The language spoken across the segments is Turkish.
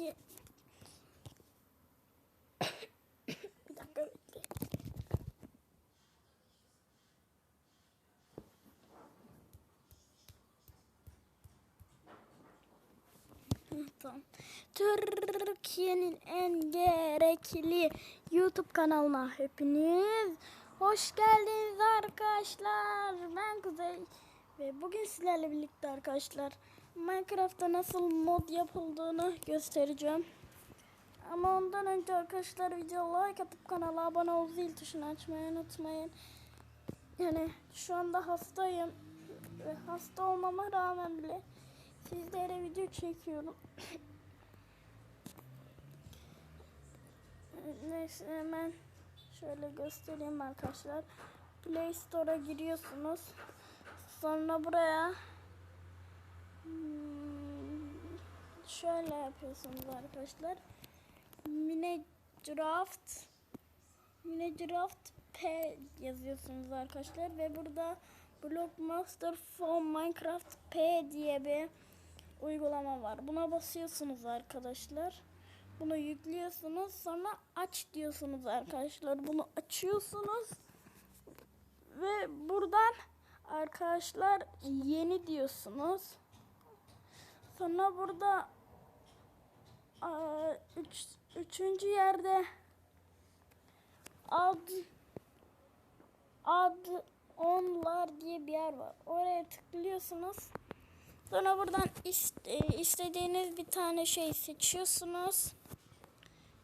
ki bir dakika bekle. Tamam. Türkiye'nin en gerekli YouTube kanalına hepiniz hoş geldiniz arkadaşlar. Ben Kuzey ve bugün sizlerle birlikte arkadaşlar Minecraft'ta nasıl mod yapıldığını göstereceğim. Ama ondan önce arkadaşlar videoya like atıp kanala abone ol zil tuşunu açmayı unutmayın. Yani şu anda hastayım ve hasta olmama rağmen bile sizlere video çekiyorum. Neyse hemen şöyle göstereyim arkadaşlar. Play Store'a giriyorsunuz. Sonra buraya şöyle yapıyorsunuz arkadaşlar. Minecraft Minecraft P yazıyorsunuz arkadaşlar ve burada Blockmaster for Minecraft P diye bir uygulama var. Buna basıyorsunuz arkadaşlar. Bunu yüklüyorsunuz sonra aç diyorsunuz arkadaşlar. Bunu açıyorsunuz ve buradan arkadaşlar yeni diyorsunuz. Sonra burada üç, üçüncü yerde ad ad onlar diye bir yer var. Oraya tıklıyorsunuz. Sonra buradan iste- istediğiniz bir tane şey seçiyorsunuz.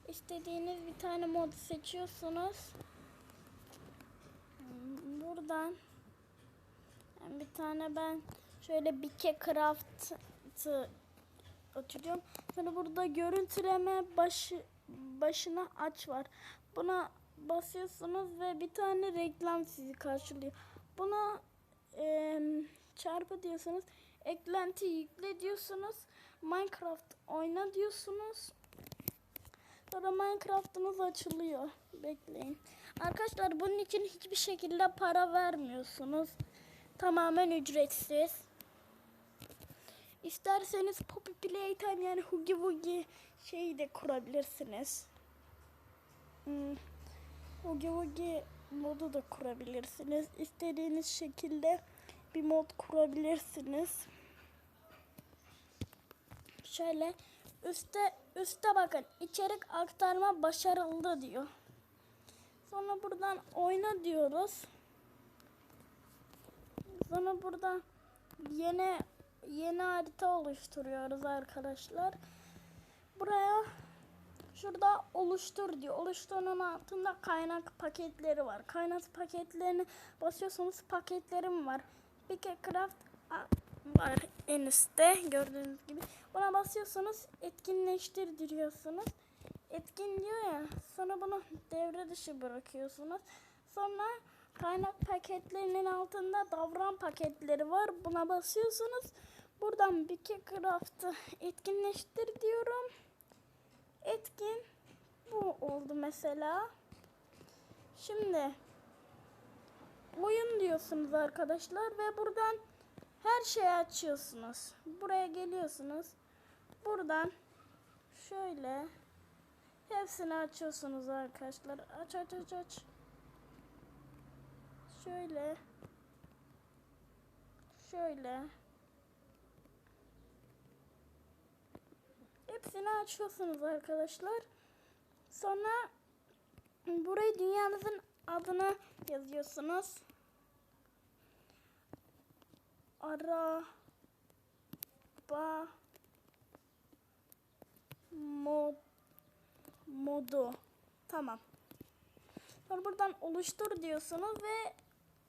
İstediğiniz bir tane mod seçiyorsunuz. Buradan bir tane ben şöyle Bike Craft'ı açıyorum. Sonra burada görüntüleme başı başına aç var. Buna basıyorsunuz ve bir tane reklam sizi karşılıyor. Buna em, çarpı diyorsunuz. Eklenti yükle diyorsunuz. Minecraft oyna diyorsunuz. Sonra Minecraft'ınız açılıyor. Bekleyin. Arkadaşlar bunun için hiçbir şekilde para vermiyorsunuz. Tamamen ücretsiz. İsterseniz Poppy Playtime yani Hugi Wugi şeyi de kurabilirsiniz. Hmm. Hugi Wugi modu da kurabilirsiniz. İstediğiniz şekilde bir mod kurabilirsiniz. Şöyle üstte üstte bakın içerik aktarma başarıldı diyor. Sonra buradan oyna diyoruz. Sonra burada yeni yeni harita oluşturuyoruz arkadaşlar. Buraya şurada oluştur diyor. Oluşturun altında kaynak paketleri var. Kaynak paketlerini basıyorsanız paketlerim var. Big Craft var en üstte gördüğünüz gibi. Buna basıyorsunuz etkinleştir diyorsunuz. Etkin diyor ya sonra bunu devre dışı bırakıyorsunuz. Sonra kaynak paketlerinin altında davran paketleri var. Buna basıyorsunuz. Buradan Big Craft'ı etkinleştir diyorum. Etkin bu oldu mesela. Şimdi oyun diyorsunuz arkadaşlar ve buradan her şeyi açıyorsunuz. Buraya geliyorsunuz. Buradan şöyle hepsini açıyorsunuz arkadaşlar. Aç aç aç aç. Şöyle. Şöyle. Hepsini açıyorsunuz arkadaşlar. Sonra buraya dünyanızın adını yazıyorsunuz. Araba mod modu. Tamam. Sonra buradan oluştur diyorsunuz ve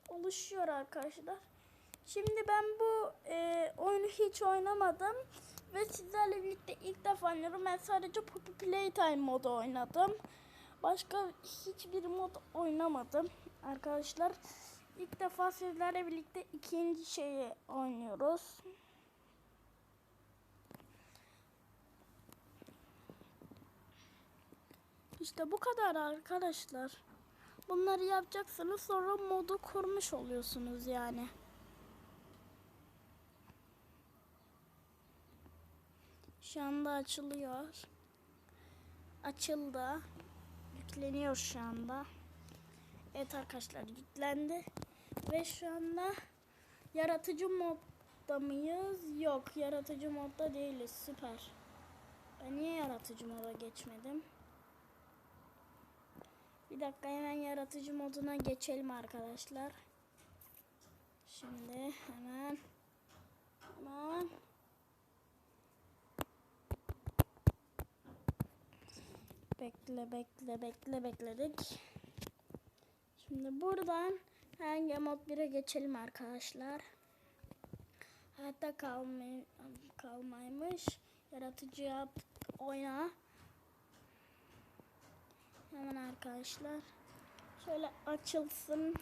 oluşuyor arkadaşlar. Şimdi ben bu e, oyunu hiç oynamadım ve sizlerle birlikte ilk defa oynuyorum. Ben sadece Poppy Playtime modu oynadım. Başka hiçbir mod oynamadım arkadaşlar. İlk defa sizlerle birlikte ikinci şeyi oynuyoruz. İşte bu kadar arkadaşlar. Bunları yapacaksınız sonra modu kurmuş oluyorsunuz yani. Şu anda açılıyor. açıldı. Yükleniyor şu anda. Evet arkadaşlar yüklendi. Ve şu anda yaratıcı modda mıyız? Yok yaratıcı modda değiliz. Süper. Ben niye yaratıcı moda geçmedim? Bir dakika hemen yaratıcı moduna geçelim arkadaşlar. Şimdi hemen hemen bekle bekle bekle bekledik. Şimdi buradan hangi mod 1'e geçelim arkadaşlar. Hayatta kalmay kalmaymış. Yaratıcı yap oyna. Hemen arkadaşlar. Şöyle açılsın.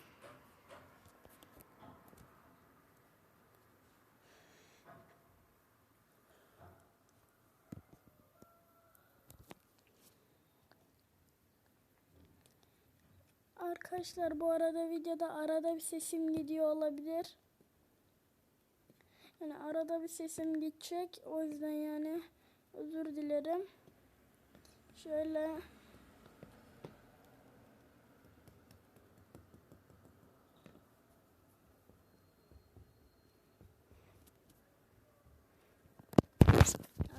Arkadaşlar bu arada videoda arada bir sesim gidiyor olabilir. Yani arada bir sesim gidecek. O yüzden yani özür dilerim. Şöyle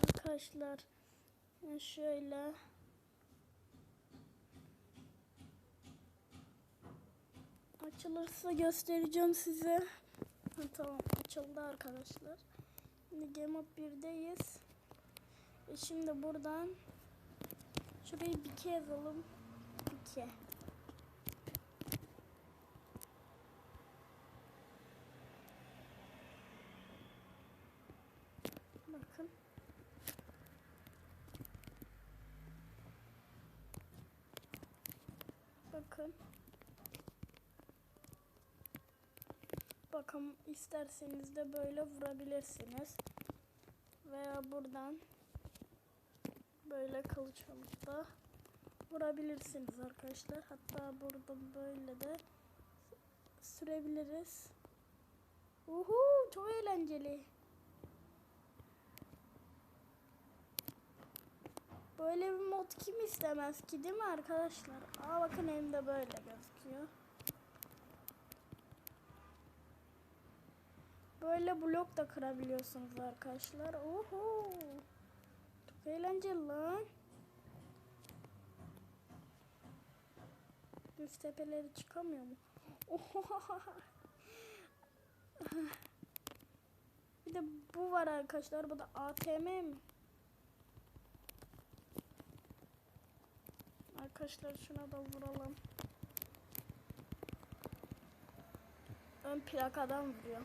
Arkadaşlar şöyle açılırsa göstereceğim size. Ha, tamam açıldı arkadaşlar. Şimdi Game Mode 1'deyiz. Ve şimdi buradan şurayı bir yazalım. Bike. Bakın. Bakın. Bakın isterseniz de böyle vurabilirsiniz. Veya buradan böyle kılıç alıp da vurabilirsiniz arkadaşlar. Hatta burada böyle de sürebiliriz. Uhu çok eğlenceli. Böyle bir mod kim istemez ki değil mi arkadaşlar? Aa bakın elimde böyle gözüküyor. Böyle blok da kırabiliyorsunuz arkadaşlar. Oho. Çok eğlenceli lan. Üst tepeleri çıkamıyor mu? Oho. Bir de bu var arkadaşlar. Bu da ATM mi? Arkadaşlar şuna da vuralım. Ön plakadan vuruyor.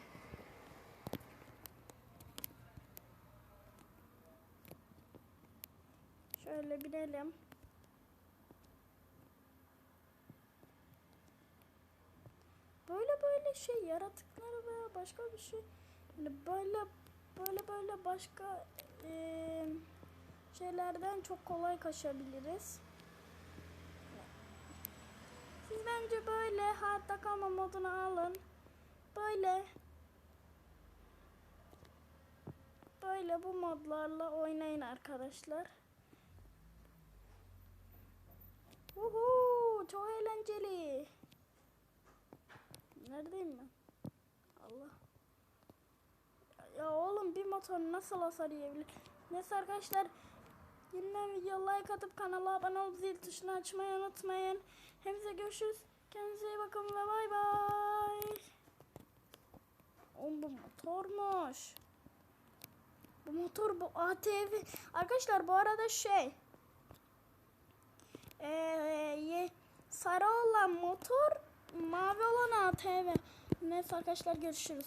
Şöyle binelim. Böyle böyle şey yaratıkları veya başka bir şey yani böyle böyle böyle başka eee, şeylerden çok kolay kaçabiliriz. Siz bence böyle hayatta kalma modunu alın. Böyle böyle bu modlarla oynayın arkadaşlar. Uhu, çok eğlenceli. Neredeyim ben? Allah. Ya oğlum bir motor nasıl hasar yiyebilir? Neyse arkadaşlar. Yeniden video like atıp kanala abone olup zil tuşunu açmayı unutmayın. Hepinize görüşürüz. Kendinize iyi bakın ve bay bay. Oğlum bu motormuş. Bu motor bu ATV. Arkadaşlar bu arada şey. Ee, sarı olan motor, mavi olan ATV. Neyse arkadaşlar görüşürüz.